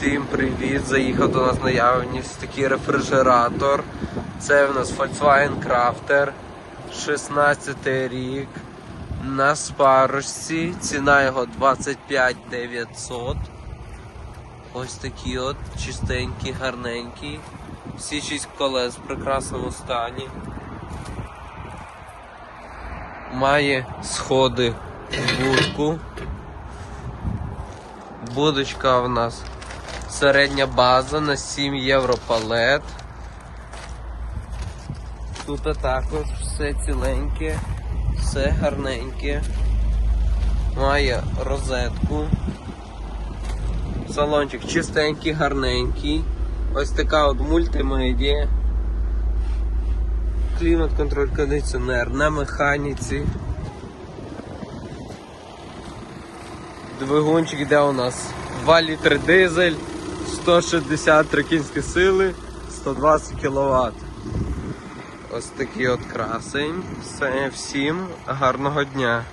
Всім привіт! Заїхав до нас наявність такий рефрижератор. Це в нас Volkswagen Crafter 16 рік. На спарочці. Ціна його 25 900. Ось такий от чистенький, гарненький. Всі шість колес в прекрасному стані. Має сходи в будку. Будочка в нас середня база на 7 євро палет. Тут також все ціленьке, все гарненьке. Має розетку. Салончик чистенький, гарненький. Ось така от мультимедія. Клімат контроль кондиціонер на механіці. Двигунчик йде у нас 2 літри дизель, 163 кінські сили, 120 кВт. Ось такий от красень. Все, всім гарного дня.